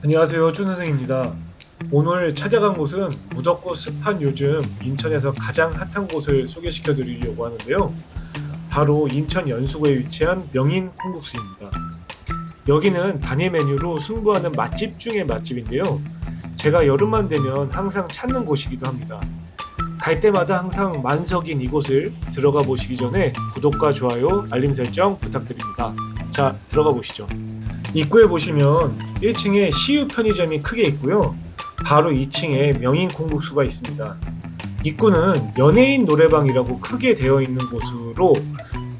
안녕하세요 준 선생입니다. 오늘 찾아간 곳은 무덥고 습한 요즘 인천에서 가장 핫한 곳을 소개시켜 드리려고 하는데요. 바로 인천 연수구에 위치한 명인 콩국수입니다. 여기는 단일 메뉴로 승부하는 맛집 중의 맛집인데요. 제가 여름만 되면 항상 찾는 곳이기도 합니다. 갈 때마다 항상 만석인 이곳을 들어가 보시기 전에 구독과 좋아요, 알림 설정 부탁드립니다. 자, 들어가 보시죠. 입구에 보시면 1층에 CU 편의점이 크게 있고요. 바로 2층에 명인 콩국수가 있습니다. 입구는 연예인 노래방이라고 크게 되어 있는 곳으로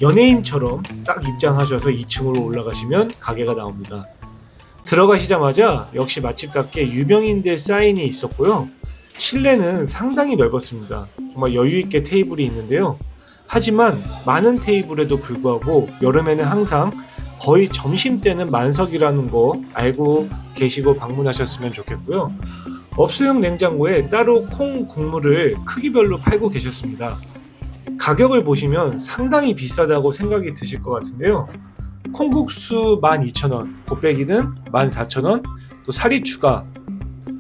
연예인처럼 딱 입장하셔서 2층으로 올라가시면 가게가 나옵니다. 들어가시자마자 역시 맛집답게 유명인들 사인이 있었고요. 실내는 상당히 넓었습니다. 정말 여유있게 테이블이 있는데요. 하지만 많은 테이블에도 불구하고 여름에는 항상 거의 점심 때는 만석이라는 거 알고 계시고 방문하셨으면 좋겠고요. 업소용 냉장고에 따로 콩 국물을 크기별로 팔고 계셨습니다. 가격을 보시면 상당히 비싸다고 생각이 드실 것 같은데요. 콩국수 12,000원, 곱빼기는 14,000원, 또 사리 추가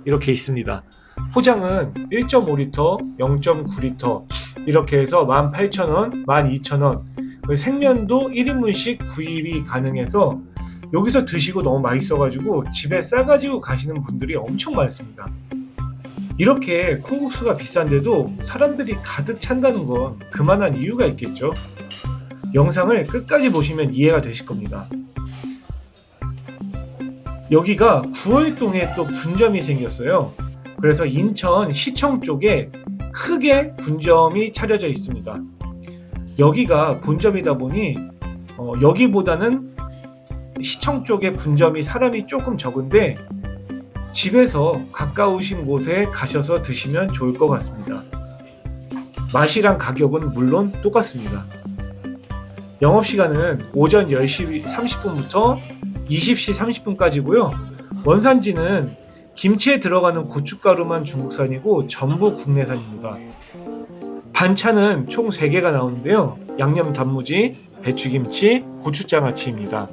이렇게 있습니다. 포장은 1.5리터, 0.9리터 이렇게 해서 18,000원, 12,000원 생면도 1인분씩 구입이 가능해서 여기서 드시고 너무 맛있어가지고 집에 싸가지고 가시는 분들이 엄청 많습니다. 이렇게 콩국수가 비싼데도 사람들이 가득 찬다는 건 그만한 이유가 있겠죠. 영상을 끝까지 보시면 이해가 되실 겁니다. 여기가 9월동에 또 분점이 생겼어요. 그래서 인천 시청 쪽에 크게 분점이 차려져 있습니다. 여기가 본점이다 보니 어, 여기보다는 시청 쪽에 분점이 사람이 조금 적은데 집에서 가까우신 곳에 가셔서 드시면 좋을 것 같습니다. 맛이랑 가격은 물론 똑같습니다. 영업시간은 오전 10시 30분부터 20시 30분까지고요. 원산지는 김치에 들어가는 고춧가루만 중국산이고 전부 국내산입니다. 반찬은 총 3개가 나오는데요. 양념 단무지, 배추김치, 고추장아찌입니다.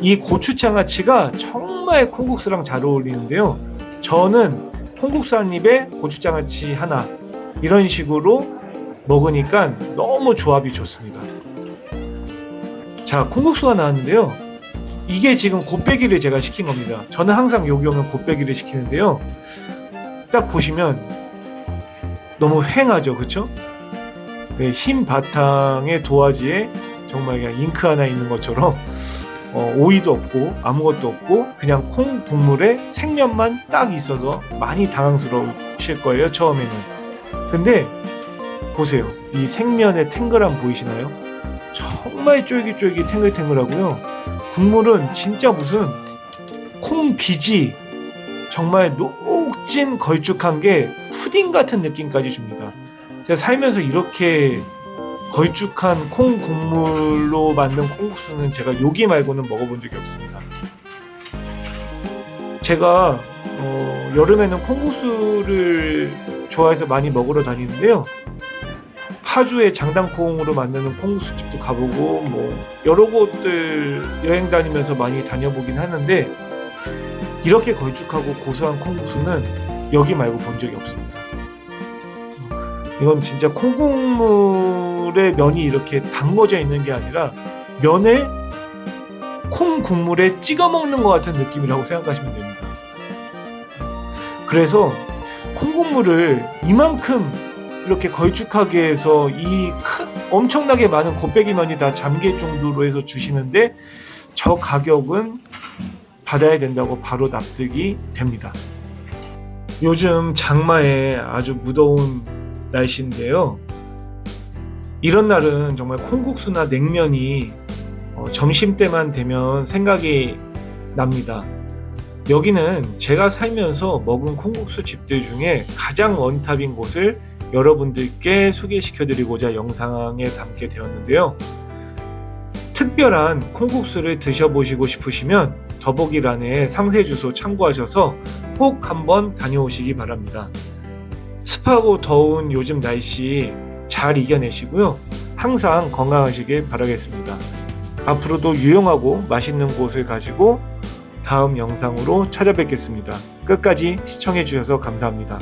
이 고추장아찌가 정말 콩국수랑 잘 어울리는데요. 저는 콩국수 한 입에 고추장아찌 하나 이런 식으로 먹으니까 너무 조합이 좋습니다. 자, 콩국수가 나왔는데요. 이게 지금 곱빼기를 제가 시킨 겁니다. 저는 항상 여기 오면 곱빼기를 시키는데요. 딱 보시면 너무 휑하죠, 그쵸? 네, 흰 바탕의 도화지에 정말 그냥 잉크 하나 있는 것처럼 어, 오이도 없고 아무것도 없고 그냥 콩 국물에 생면만 딱 있어서 많이 당황스러우실 거예요, 처음에는. 근데 보세요. 이 생면의 탱글함 보이시나요? 정말 쫄깃쫄깃 탱글탱글하고요. 국물은 진짜 무슨 콩 비지 정말 녹 진 걸쭉한 게 푸딩 같은 느낌까지 줍니다. 제가 살면서 이렇게 걸쭉한 콩 국물로 만든 콩국수는 제가 여기 말고는 먹어본 적이 없습니다. 제가 어, 여름에는 콩국수를 좋아해서 많이 먹으러 다니는데요. 파주의 장당콩으로 만드는 콩국수 집도 가보고 뭐 여러 곳들 여행 다니면서 많이 다녀보긴 하는데 이렇게 걸쭉하고 고소한 콩국수는 여기 말고 본 적이 없습니다. 이건 진짜 콩국물에 면이 이렇게 담궈져 있는 게 아니라 면에 콩 국물에 찍어 먹는 것 같은 느낌이라고 생각하시면 됩니다. 그래서 콩국물을 이만큼 이렇게 걸쭉하게 해서 이 큰, 엄청나게 많은 곱빼기 면이 다 잠길 정도로 해서 주시는데 저 가격은 받아야 된다고 바로 납득이 됩니다. 요즘 장마에 아주 무더운 날씨인데요. 이런 날은 정말 콩국수나 냉면이 어, 점심 때만 되면 생각이 납니다. 여기는 제가 살면서 먹은 콩국수 집들 중에 가장 원탑인 곳을 여러분들께 소개시켜 드리고자 영상에 담게 되었는데요. 특별한 콩국수를 드셔보시고 싶으시면 더보기란에 상세 주소 참고하셔서 꼭 한번 다녀오시기 바랍니다. 습하고 더운 요즘 날씨 잘 이겨내시고요. 항상 건강하시길 바라겠습니다. 앞으로도 유용하고 맛있는 곳을 가지고 다음 영상으로 찾아뵙겠습니다. 끝까지 시청해주셔서 감사합니다.